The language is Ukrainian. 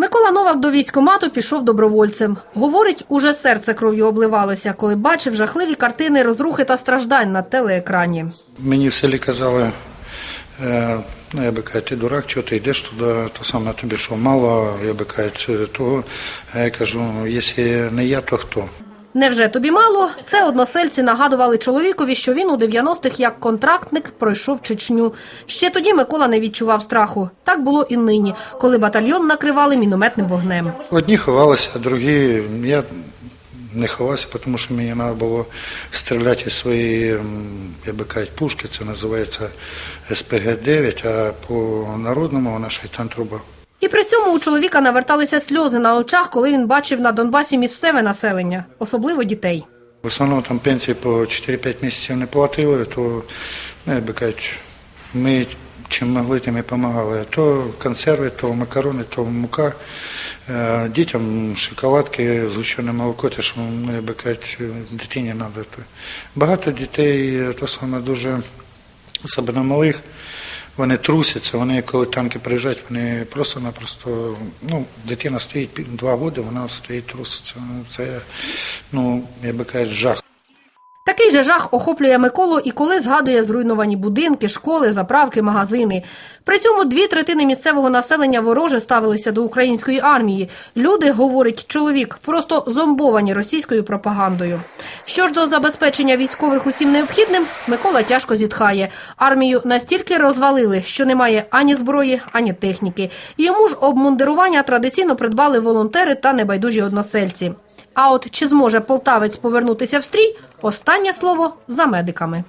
Микола Новак до військкомату пішов добровольцем. Говорить, уже серце кров'ю обливалося, коли бачив жахливі картини розрухи та страждань на телеекрані. Мені в селі казали, е, ну я би кажу, ти дурак, чого ти йдеш туди, то саме тобі що мало, я би кажу, того. Я кажу, якщо не я, то хто? Невже тобі мало? Це односельці нагадували чоловікові, що він у 90-х як контрактник пройшов Чечню. Ще тоді Микола не відчував страху. Так було і нині, коли батальйон накривали мінометним вогнем. Одні ховалися, а другі я не ховався, тому що мені треба було стріляти із своєї, я би кажу, пушки, це називається СПГ-9, а по народному вона шайтан труба. І при цьому у чоловіка наверталися сльози на очах, коли він бачив на Донбасі місцеве населення, особливо дітей. В основному там пенсії по 4-5 місяців не платили, то, ну, як би кажуть, ми чим могли, тим і допомагали. То консерви, то макарони, то мука. Е, Дітям шоколадки, згущене молоко, те, що, ну, як би кажуть, дитині треба. Багато дітей, е, то саме дуже, особливо малих, вони трусяться, вони, коли танки приїжджають, вони просто-напросто, ну, дитина стоїть два роки, вона стоїть труситься. Це, ну, я би кажуть, жах. Такий же жах охоплює Миколу і коли згадує зруйновані будинки, школи, заправки, магазини. При цьому дві третини місцевого населення вороже ставилися до української армії. Люди, говорить чоловік, просто зомбовані російською пропагандою. Що ж до забезпечення військових усім необхідним, Микола тяжко зітхає. Армію настільки розвалили, що немає ані зброї, ані техніки. Йому ж обмундирування традиційно придбали волонтери та небайдужі односельці. А от чи зможе полтавець повернутися в стрій? Останнє слово за медиками.